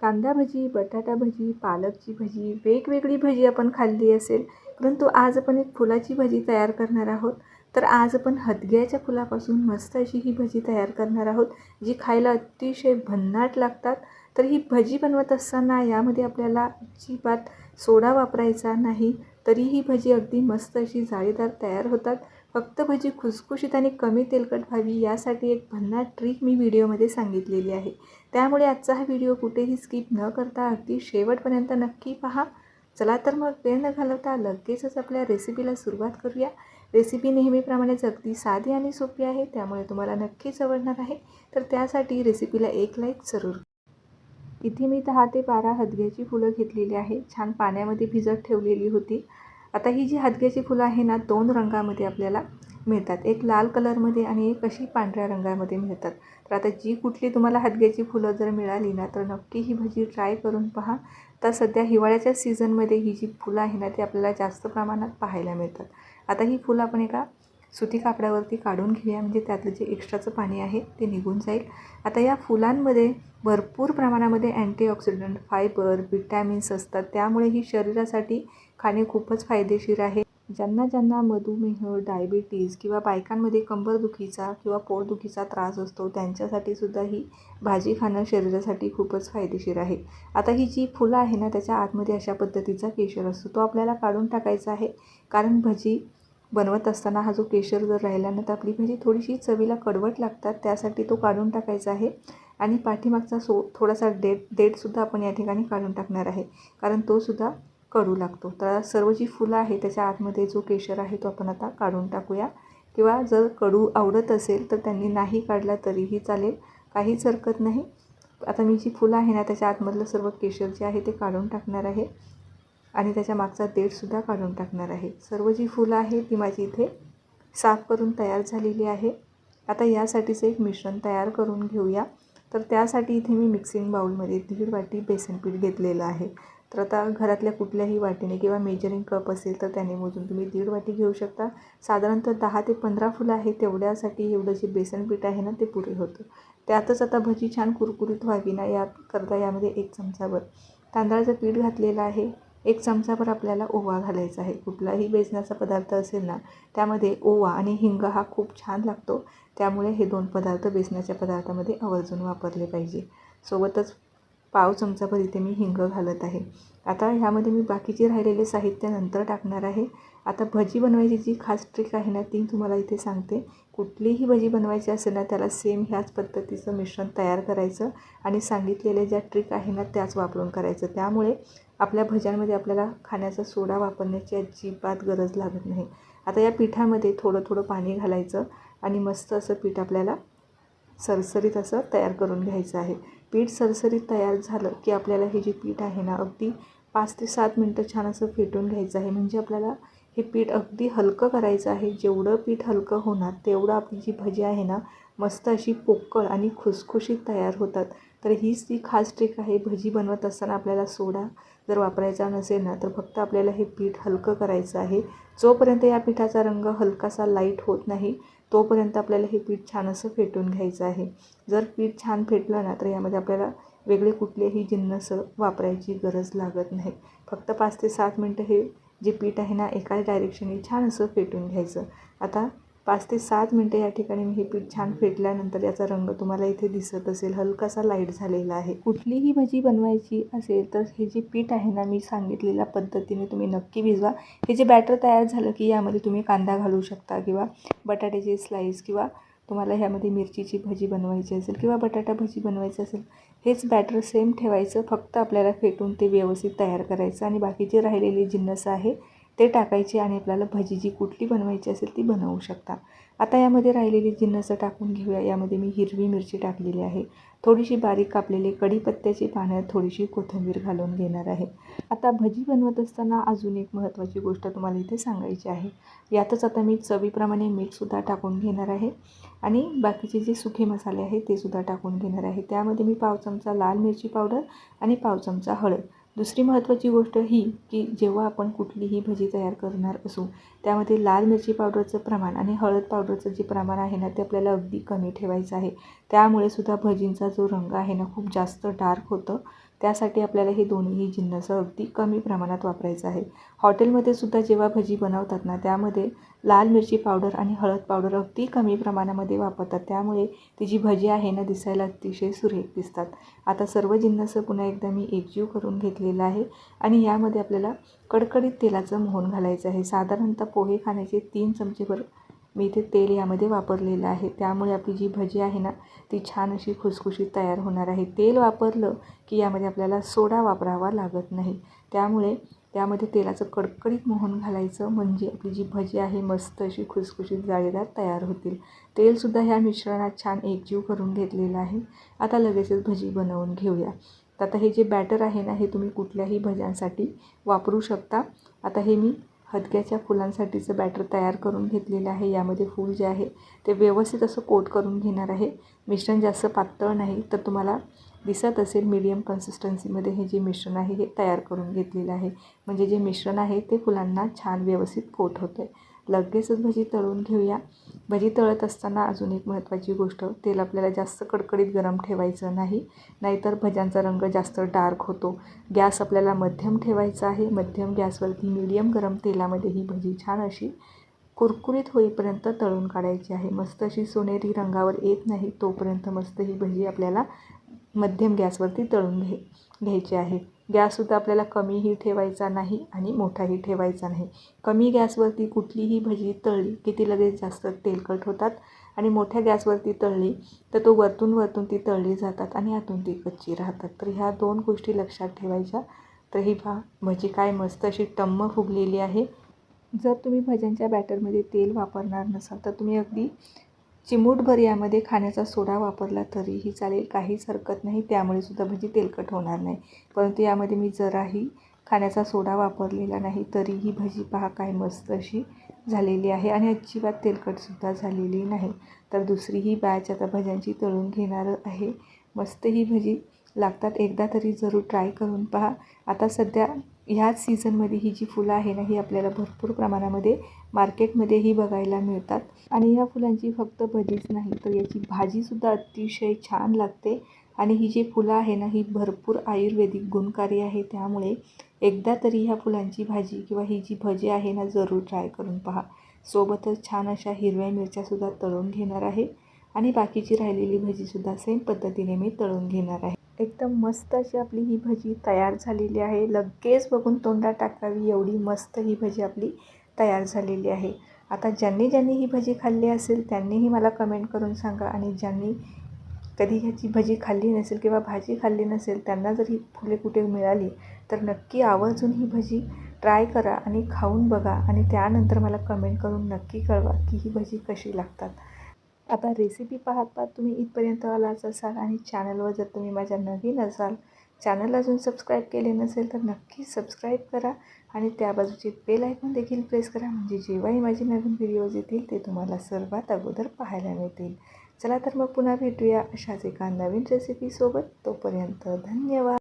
कांदा भजी बटाटा भजी पालकची भजी वेगवेगळी भजी आपण खाल्ली असेल परंतु आज आपण एक फुलाची भजी तयार करणार आहोत. तर आज आपण हदग्याच्या फुलापासून मस्त अशी ही भजी तयार करणार आहोत जी खायला अतिशय भन्नाट लागतात. तर ही भजी बनवत असताना यामध्ये आपल्याला अजिबात सोडा वापरायचा नाही तरी ही भजी अगदी मस्त अशी जाळीदार तयार होतात. फक्त भजी खुसखुशीत आणि कमी तेलकट व्हावी यासाठी एक भन्नाट ट्रिक मी व्हिडिओमध्ये सांगितलेली आहे. त्यामुळे आजचा हा व्हिडिओ कुठेही स्किप न करता अगदी शेवटपर्यंत नक्की पहा. चला तर मग वेळ न घालवता लगेचच आपल्या रेसिपीला सुरुवात करूया. रेसिपी नेहमीप्रमाणेच अगदी साधी आणि सोपी आहे त्यामुळे तुम्हाला नक्कीच आवडणार आहे. तर त्यासाठी रेसिपीला एक लाईक जरूर इथे मी दहा ते बारा हदग्याची फुलं घेतलेली आहे छान पाण्यामध्ये भिजत ठेवलेली होती. आता ही जी हदग्याची फुलं आहे ना दोन रंगामध्ये आपल्याला मिळतात. एक लाल कलरमध्ये आणि एक अशी पांढऱ्या रंगामध्ये मिळतात. तर आता जी कुठली तुम्हाला हदग्याची फुलं जर मिळाली ना तर नक्की ही भजी ट्राय करून पहा. तर सध्या हिवाळ्याच्या सीझनमध्ये ही जी फुलं आहे ना ती आपल्याला जास्त प्रमाणात पाहायला मिळतात. आता ही फुलं आपण एका सुती कापडावरती काढून घेऊया म्हणजे त्यातलं जे एक्स्ट्राचं पाणी आहे ते निघून जाईल. आता या फुलांमध्ये भरपूर प्रमाणामध्ये अँटीऑक्सिडंट फायबर विटॅमिन्स असतात. त्यामुळे ही शरीरासाठी खाणे खूपच फायदेशीर आहे. ज्यांना ज्यांना मधुमेह डायबिटीज किंवा बायकांमध्ये कंबरदुखीचा किंवा पोटदुखीचा त्रास असतो त्यांच्यासाठी सुद्धा ही भाजी खाणं शरीरासाठी खूपच फायदेशीर आहे. आता ही जी फुलं आहे ना त्याच्या आतमध्ये अशा पद्धतीचा केशर असतो. तो आपल्याला काढून टाकायचा आहे. कारण भजी बनवत असताना हा जो केशर जर राहिला ना तर आपली भजी थोडीशी चवीला कडवट लागतात. त्यासाठी तो काढून टाकायचा आहे. आणि पाठीमागचा सो थोडासा डेट डेटसुद्धा आपण या ठिकाणी काढून टाकणार आहे. कारण तोसुद्धा करू कडू लागतो. तर सर्व जी फुलं आहे त्याच्या आतमध्ये जो केशर आहे तो आपण आता काढून टाकूया. किंवा जर कडू आवडत असेल तर त्यांनी नाही काढला तरीही चालेल. काहीच हरकत नाही. आता मी जी फुलं आहे ना त्याच्या आतमधलं सर्व केशर जे आहे ते काढून टाकणार आहे. आणि त्याच्या मागचा देठसुद्धा काढून टाकणार आहे. सर्व जी फुलं आहे ती माझी इथे साफ करून तयार झालेली आहे. आता यासाठीचं एक मिश्रण तयार करून घेऊया. तर त्यासाठी इथे मी मिक्सिंग बाऊलमध्ये दीड वाटी बेसन पीठ घेतलेलं आहे. तर आता घरातल्या कुठल्याही वाटीने किंवा मेजरिंग कप असेल तर त्याने मोजून तुम्ही दीड वाटी घेऊ शकता. साधारणतः दहा ते पंधरा फुलं आहे तेवढ्यासाठी एवढं जे बेसन पीठ आहे ना ते पुरे होतं. त्यातच आता भजी छान कुरकुरीत व्हावी ना याकरता यामध्ये एक चमचाभर. तांदळाचं पीठ घातलेलं आहे. एक चमचाभर आपल्याला ओवा घालायचा आहे. कुठलाही बेसनाचा पदार्थ असेल ना त्यामध्ये ओवा आणि हिंग हा खूप छान लागतो. त्यामुळे हे दोन पदार्थ बेसनाच्या पदार्थामध्ये आवर्जून वापरले पाहिजे. सोबतच पाव चमचाभर इथे मी हिंग घालत आहे. आता ह्यामध्ये मी बाकीचे राहिलेले साहित्य नंतर टाकणार आहे. आता भजी बनवायची जी खास ट्रिक आहे ना ती तुम्हाला इथे सांगते. कुठलीही भजी बनवायची असेल ना त्याला सेम ह्याच पद्धतीचं मिश्रण तयार करायचं आणि सांगितलेल्या ज्या ट्रिक आहे ना त्याच वापरून करायचं. त्यामुळे आपल्या भज्यांमध्ये आपल्याला खाण्याचा सोडा वापरण्याची अजिबात गरज लागत नाही. आता या पिठामध्ये थोडं थोडं पाणी घालायचं आणि मस्त असं पीठ आपल्याला सरसरीत असं तयार करून घ्यायचं आहे. पीठ सरसरीत तयार झालं की आपल्याला हे जे पीठ आहे ना अगदी पाच ते सात मिनटं छान असं फेटून घ्यायचं आहे. म्हणजे आपल्याला हे पीठ अगदी हलकं करायचं आहे. जेवढं पीठ हलकं होणार तेवढं आपली जी भजी आहे ना मस्त अशी पोकळ आणि खुसखुशीत तयार होतात. तर हीच ती खास ट्रिक आहे. भजी बनवत असताना आपल्याला सोडा जर वापरायचा नसेल ना तर फक्त आपल्याला हे पीठ हलकं करायचं आहे. जोपर्यंत या पिठाचा रंग हलकासा लाइट होत नाही तोपर्यंत आपल्याला हे पीठ छान असं फेटून घ्यायचं आहे. जर पीठ छान फेटलं ना तर यामध्ये आपल्याला वेगळे कुठलेही जिन्नस वापरायची गरज लागत नाही. फक्त पाच ते सात मिनटं हे जे पीठ आहे ना एकाच डायरेक्शनने छान असं फेटून घ्यायचं. आता पाच ते सात मिनटं या ठिकाणी मी हे पीठ छान फेटल्यानंतर याचा रंग तुम्हाला इथे दिसत असेल. हलकासा लाइट झालेला आहे. कुठलीही भजी बनवायची असेल तर हे जे पीठ आहे ना मी सांगितलेल्या पद्धतीने तुम्ही नक्की भिजवा. हे जे बॅटर तयार झालं की यामध्ये तुम्ही कांदा घालू शकता किंवा बटाट्याची स्लाईस किंवा तुम्हाला ह्यामध्ये मिरचीची भजी बनवायची असेल किंवा बटाटा भजी बनवायची असेल हेच बॅटर सेम ठेवायचं. फक्त आपल्याला फेटून ते व्यवस्थित तयार करायचं आणि बाकीचे राहिलेले जिन्नस आहे ते टाकायचे आणि आपल्याला भजी जी कुठली बनवायची असेल ती बनवू शकता. आता यामध्ये राहिलेली जिन्नसं टाकून घेऊया. यामध्ये मी हिरवी मिरची टाकलेली आहे. थोडीशी बारीक कापलेली कढीपत्त्याची पानं थोडीशी कोथिंबीर घालून घेणार आहे. आता भजी बनवत असताना अजून एक महत्त्वाची गोष्ट तुम्हाला इथे सांगायची आहे. यातच आता मी चवीप्रमाणे मीठसुद्धा टाकून घेणार आहे आणि बाकीचे जे सुखे मसाले आहेत ते सुद्धा टाकून घेणार आहे. त्यामध्ये मी पाव चमचा लाल मिरची पावडर आणि पाव चमचा हळद. दुसरी महत्त्वाची गोष्ट ही की जेव्हा आपण कुठलीही भजी तयार करणार असू त्यामध्ये लाल मिरची पावडरचं प्रमाण आणि हळद पावडरचं जे प्रमाण आहे ना ते आपल्याला अगदी कमी ठेवायचं आहे. त्यामुळे सुद्धा भजींचा जो रंग आहे ना खूप जास्त डार्क होतं. त्यासाठी आपल्याला हे दोन्हीही जिन्नस अगदी कमी प्रमाणात वापरायचं आहे. हॉटेलमध्ये सुद्धा जेव्हा भजी बनवतात ना त्यामध्ये लाल मिरची पावडर आणि हळद पावडर अगदी कमी प्रमाणामध्ये वापरतात. त्यामुळे ती जी भजी आहे ना दिसायला अतिशय सुरेख दिसतात. आता सर्व जिन्नस पुन्हा एकदा मी एकजीव करून घेतलेलं आहे आणि यामध्ये आपल्याला कडकडीत तेलाचं मोहन घालायचं आहे. साधारणतः पोहे खाण्याचे तीन चमचेभर मी इथे तेल यामध्ये वापरलेलं आहे. त्यामुळे आपली जी भजी आहे ना ती छान अशी खुसखुशीत तयार होणार आहे. तेल वापरलं की यामध्ये आपल्याला सोडा वापरावा लागत नाही. त्यामुळे त्यामध्ये तेलाचं कडकडीत मोहन घालायचं म्हणजे आपली जी भजी आहे मस्त अशी खुसखुशीत जाळीदार तयार होतील. तेलसुद्धा ह्या मिश्रणात छान एकजीव करून घेतलेलं आहे. आता लगेचच भजी बनवून घेऊया. तर आता हे जे बॅटर आहे ना हे तुम्ही कुठल्याही भज्यांसाठी वापरू शकता. आता हे मी हदक्याच्या फुलांसाठीचं बॅटर तयार करून घेतलेलं आहे. यामध्ये फूल जे आहे ते व्यवस्थित असं कोट करून घेणार आहे. मिश्रण जास्त पातळ नाही तर तुम्हाला दिसत असेल मीडियम कन्सिस्टन्सीमध्ये हे जे मिश्रण आहे हे तयार करून घेतलेलं आहे. म्हणजे जे मिश्रण आहे ते फुलांना छान व्यवस्थित कोट होतं आहे लगेचच भजी तळून घेऊया. भजी तळत असताना अजून एक महत्त्वाची गोष्ट तेल आपल्याला जास्त कडकडीत गरम ठेवायचं नाही नाहीतर भज्यांचा रंग जास्त डार्क होतो. गॅस आपल्याला मध्यम ठेवायचा आहे. मध्यम गॅसवरती मीडियम गरम तेलामध्ये ही भजी छान अशी कुरकुरीत होईपर्यंत तळून काढायची आहे. मस्त अशी सोनेरी रंगावर येत नाही तोपर्यंत मस्त ही भजी आपल्याला मध्यम गॅसवरती तळून घे घ्यायचे आहे. गॅससुद्धा आपल्याला कमीही ठेवायचा नाही आणि मोठाही ठेवायचा नाही. कमी गॅसवरती कुठलीही भजी तळली की ती लगेच जास्त तेलकट होतात आणि मोठ्या गॅसवरती तळली तर तो वरतून वरतून ती तळली जातात आणि आतून ती कच्ची राहतात. तर ह्या दोन गोष्टी लक्षात ठेवायच्या. तर ही भा भजी काय मस्त अशी टम्म फुगलेली आहे. जर तुम्ही भज्यांच्या बॅटरमध्ये तेल वापरणार नसाल तर तुम्ही अगदी चिमूटभर यामध्ये खाण्याचा सोडा वापरला तरीही चालेल. काहीच हरकत नाही. त्यामुळे सुद्धा भजी तेलकट होणार नाही. परंतु यामध्ये मी जराही खाण्याचा सोडा वापरलेला नाही तरीही भजी पहा काय मस्त अशी झालेली आहे आणि अजिबात तेलकटसुद्धा झालेली नाही. तर दुसरी ही बॅच आता भज्यांची तळून घेणार आहे. मस्त ही भजी लागतात. एकदा तरी जरूर ट्राय करून पहा. आता सध्या ह्याच सीझनमध्ये ही जी फुलं आहे ना ही आपल्याला भरपूर प्रमाणामध्ये मार्केटमध्येही बघायला मिळतात. आणि ह्या फुलांची फक्त भजीच नाही तर याची भाजीसुद्धा अतिशय छान लागते. आणि ही जी फुलं आहे ना ही भरपूर आयुर्वेदिक गुणकारी आहे. त्यामुळे एकदा तरी ह्या फुलांची भाजी किंवा ही जी भजी आहे ना जरूर ट्राय करून पहा. सोबतच छान अशा हिरव्या मिरच्यासुद्धा तळून घेणार आहे. आणि बाकीची राहिलेली भजीसुद्धा सेम पद्धतीने मी तळून घेणार आहे. एकदम मस्त अशी आपली ही भजी तयार झालेली आहे. लगेच बघून तोंडात टाकावी एवढी मस्त ही भजी आपली तयार झालेली आहे. आता ज्यांनी ज्यांनी ही भजी खाल्ली असेल त्यांनीही मला कमेंट करून सांगा. आणि ज्यांनी कधी ह्याची भजी खाल्ली नसेल किंवा भाजी खाल्ली नसेल त्यांना जर ही फुले कुठे मिळाली तर नक्की आवर्जून ही भजी ट्राय करा आणि खाऊन बघा. आणि त्यानंतर मला कमेंट करून नक्की कळवा की ही भजी कशी लागतात. आता रेसिपी पाहत पाहत तुम्ही इथपर्यंत आलाच असाल आणि चॅनलवर जर तुम्ही माझ्या नवीन असाल चॅनल अजून सबस्क्राईब केले नसेल तर नक्की सबस्क्राईब करा आणि त्या बाजूचे बेल आयकॉन देखील प्रेस करा म्हणजे जेव्हाही माझे नवीन व्हिडिओज येतील ते तुम्हाला सर्वात अगोदर पाहायला मिळतील. चला तर मग पुन्हा भेटूया अशाच एका नवीन रेसिपीसोबत तोपर्यंत धन्यवाद.